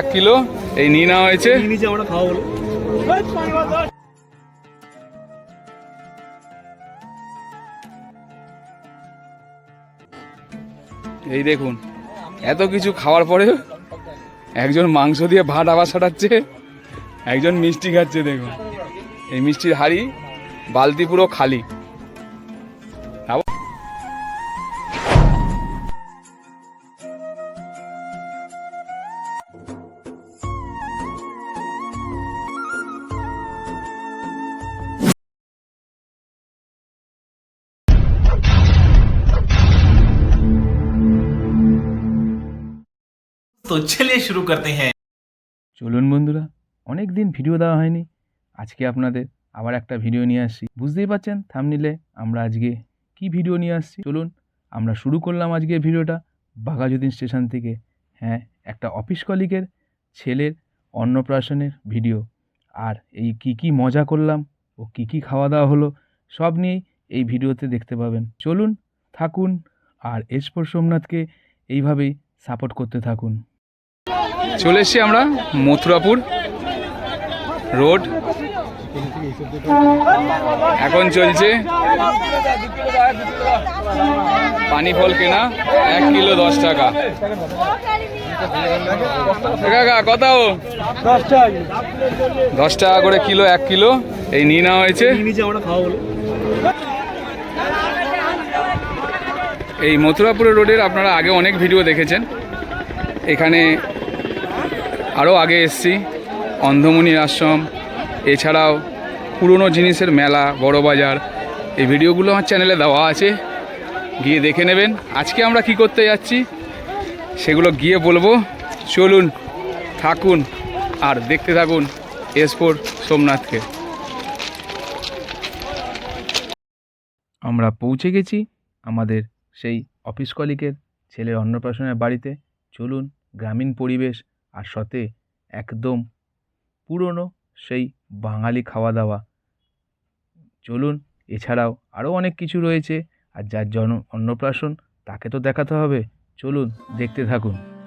এক কিলো। এই নিয়ে নেওয়া হয়েছে। আমরা খাওয়া এই দেখুন এত কিছু খাওয়ার পরে একজন মাংস দিয়ে ভাত আবার সাটাচ্ছে একজন মিষ্টি খাচ্ছে দেখুন। এই মিষ্টির হাড়ি বালতি পুরো খালি। তো চলে শুরু করতে হ্যাঁ। চলুন বন্ধুরা অনেক দিন ভিডিও দেওয়া হয়নি। আজকে আপনাদের আবার একটা ভিডিও নিয়ে আসছি। বুঝতেই পারছেন থামনিলে আমরা আজকে কি ভিডিও নিয়ে আসছি? চলুন, আমরা শুরু করলাম আজকে ভিডিওটা বাঘাযতীন স্টেশন থেকে। হ্যাঁ একটা অফিস কলিগের ছেলের অন্নপ্রাশনের ভিডিও। আর এই কি কি মজা করলাম, ও কি কি খাওয়া দাওয়া হলো, সব নিয়েই এই ভিডিওতে দেখতে পাবেন। চলুন থাকুন, আর এসপর সোমনাথকে এইভাবেই সাপোর্ট করতে থাকুন। চলে এসছি আমরা মথুরাপুর রোড। এখন চলছে পানি ফল কেনা, এক কিলো দশ টাকা। কতাও দশ টাকা করে কিলো, এক কিলো। এই নিয়ে নেওয়া হয়েছে। এই মথুরাপুর রোডের আপনারা আগে অনেক ভিডিও দেখেছেন। এখানে আরও আগে এসছি, অন্ধমণির আশ্রম, এছাড়াও পুরনো জিনিসের মেলা, বড় বাজার। এই ভিডিওগুলো আমার চ্যানেলে দেওয়া আছে, গিয়ে দেখে নেবেন। আজকে আমরা কি করতে যাচ্ছি, সেগুলো গিয়ে বলব। চলুন, থাকুন আর দেখতে থাকুন এসপোর সোমনাথকে। আমরা পৌঁছে গেছি আমাদের সেই অফিস কলিকের ছেলের অন্নপ্রাশনের বাড়িতে। চলুন, গ্রামীণ পরিবেশ আর সাথে একদম পুরনো সেই বাঙালি খাওয়া দাওয়া চলুন, এছাড়াও আরও অনেক কিছু রয়েছে আর যার জন, অন্নপ্রাশন তাকে তো দেখাতে হবে। চলুন, দেখতে থাকুন।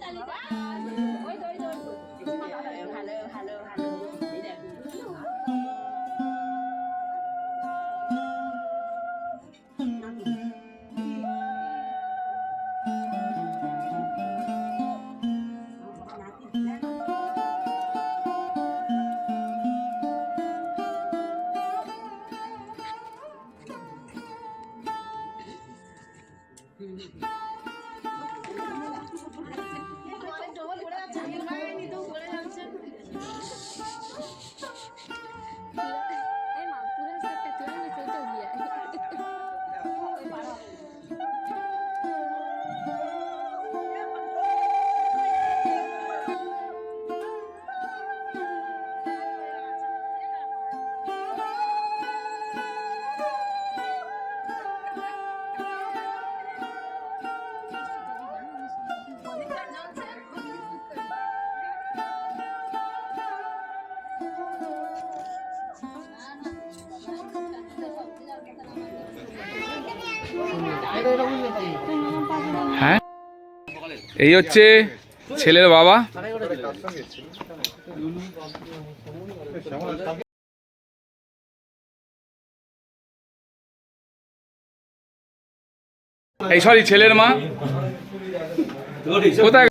ভালো হ্যাঁ? এই হচ্ছে ছেলের বাবা। এই সরি ছেলের মা। কোথায়?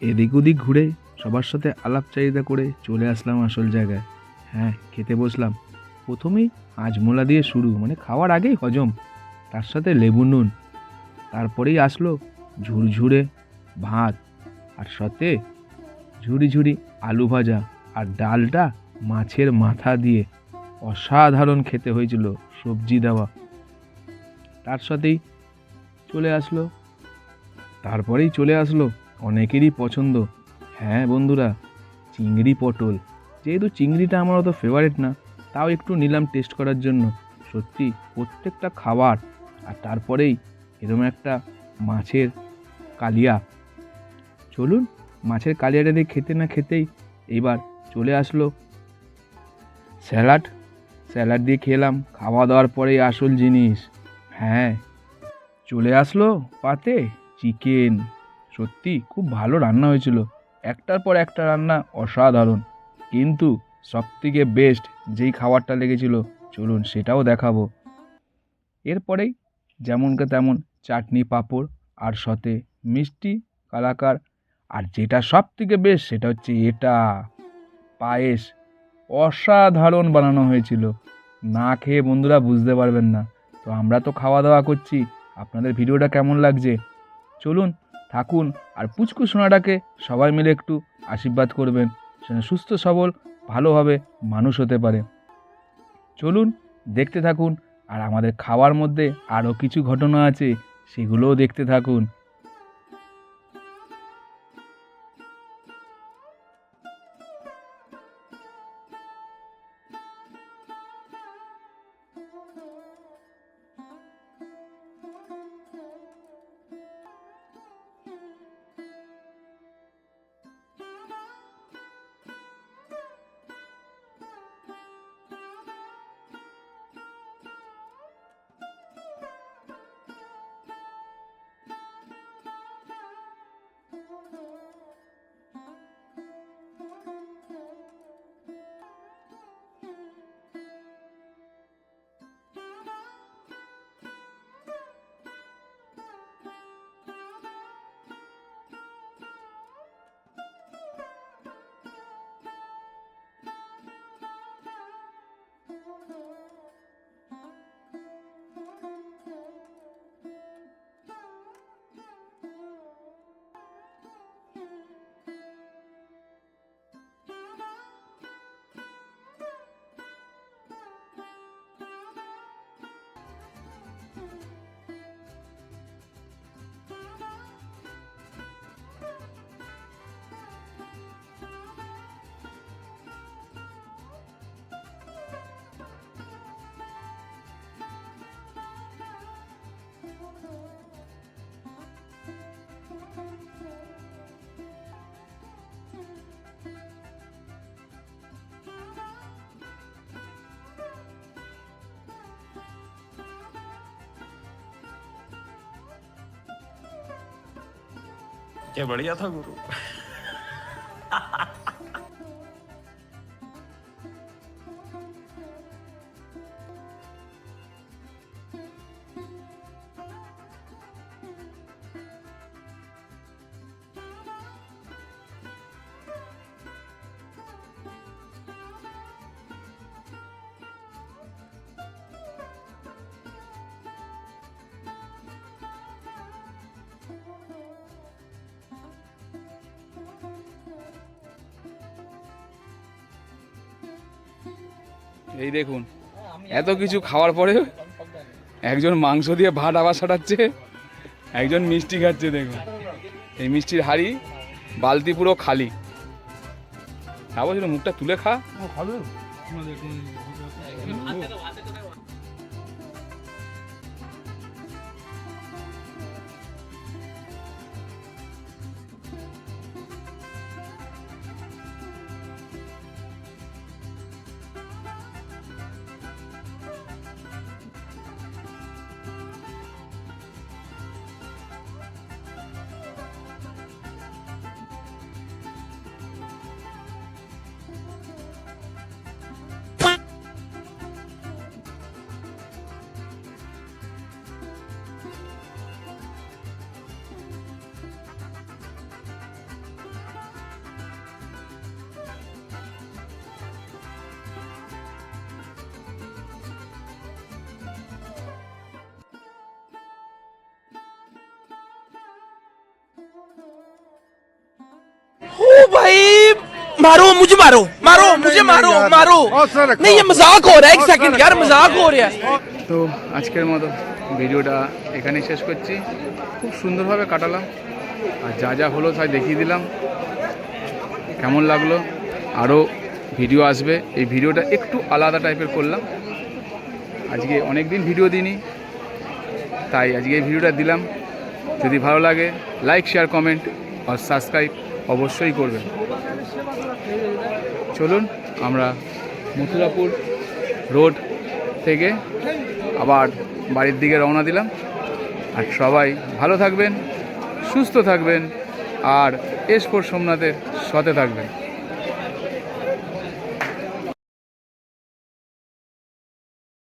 এদিক ওদিক ঘুরে সবার সাথে আলাপচারিতা করে চলে আসলাম আসল জায়গায়। হ্যাঁ খেতে বসলাম। প্রথমেই আজমোলা দিয়ে শুরু মানে খাওয়ার আগেই হজম। তার সাথে লেবু নুন। তারপরেই আসলো ঝুরঝুরে ভাত আর সাথে ঝুরি ঝুরি আলু ভাজা আর ডালটা মাছের মাথা দিয়ে। অসাধারণ খেতে হয়েছিল সবজি দেওয়া। তার সাথেই চলে আসলো, তারপরেই চলে আসলো অনেকেরই পছন্দ। হ্যাঁ বন্ধুরা, চিংড়ি পটল। যেহেতু চিংড়িটা আমার অত ফেভারিট না, তাও একটু নিলাম টেস্ট করার জন্য। সত্যি, প্রত্যেকটা খাবার, আর তারপরেই এরকম একটা মাছের কালিয়া। চলুন, মাছের কালিয়াটা দিয়ে খেতে না খেতেই এবার চলে আসলো। স্যালাড স্যালাড দিয়ে খেলাম, খাওয়া দাওয়ার পরেই আসল জিনিস। হ্যাঁ চলে আসলো পাতে চিকেন। সত্যি খুব ভালো রান্না হয়েছিল। একটার পর একটা রান্না অসাধারণ। কিন্তু সবথেকে বেস্ট যেই খাবারটা লেগেছিল, চলুন সেটাও দেখাবো। এরপরেই যেমনকে তেমন চাটনি পাঁপড় আর সাথে মিষ্টি কালাকার, আর যেটা সব থেকে বেশ সেটা হচ্ছে এটা। পায়েস অসাধারণ বানানো হয়েছিল। না খেয়ে বন্ধুরা বুঝতে পারবেন না। তো আমরা তো খাওয়া দাওয়া করছি। আপনাদের ভিডিওটা কেমন লাগছে? চলুন থাকুন আর পুচকু সোনাটাকে সবাই মিলে একটু আশীর্বাদ করবেন, যেন সুস্থ সবল, ভালোভাবে মানুষ হতে পারে। চলুন, দেখতে থাকুন, আর আমাদের খাওয়ার মধ্যে আরও কিছু ঘটনা আছে, সেগুলোও দেখতে থাকুন। क्या बढ़िया था गुरु। এই দেখুন, এত কিছু খাওয়ার পরে একজন মাংস দিয়ে ভাত আবার সাটাচ্ছে একজন মিষ্টি খাচ্ছে, দেখুন। এই মিষ্টির হাড়ি, বালতি পুরো খালি। বলছিল মুখটা তুলে খা। भाई मारो मुझे मारो मारो मुझे मारो मारो नहीं ये मजाक हो रहा है एक सेकंड यार मजाक हो रहा है তো আজকের মতো ভিডিওটা এখানেই শেষ করছি খুব সুন্দরভাবে কাটালাম আর যা যা হলো তাই দেখিয়ে দিলাম কেমন লাগলো আরও ভিডিও আসবে এই ভিডিওটা একটু আলাদা টাইপের করলাম আজকে অনেক দিন ভিডিও দিইনি তাই আজকে এই ভিডিওটা দিলাম যদি ভালো লাগে লাইক শেয়ার কমেন্ট আর সাবস্ক্রাইব অবশ্যই করবেন। চলুন, আমরা মথুরাপুর রোড থেকে আবার বাড়ির দিকে রওনা দিলাম। আর সবাই ভালো থাকবেন, সুস্থ থাকবেন, আর এসপোর সোমনাথের সাথে থাকবেন।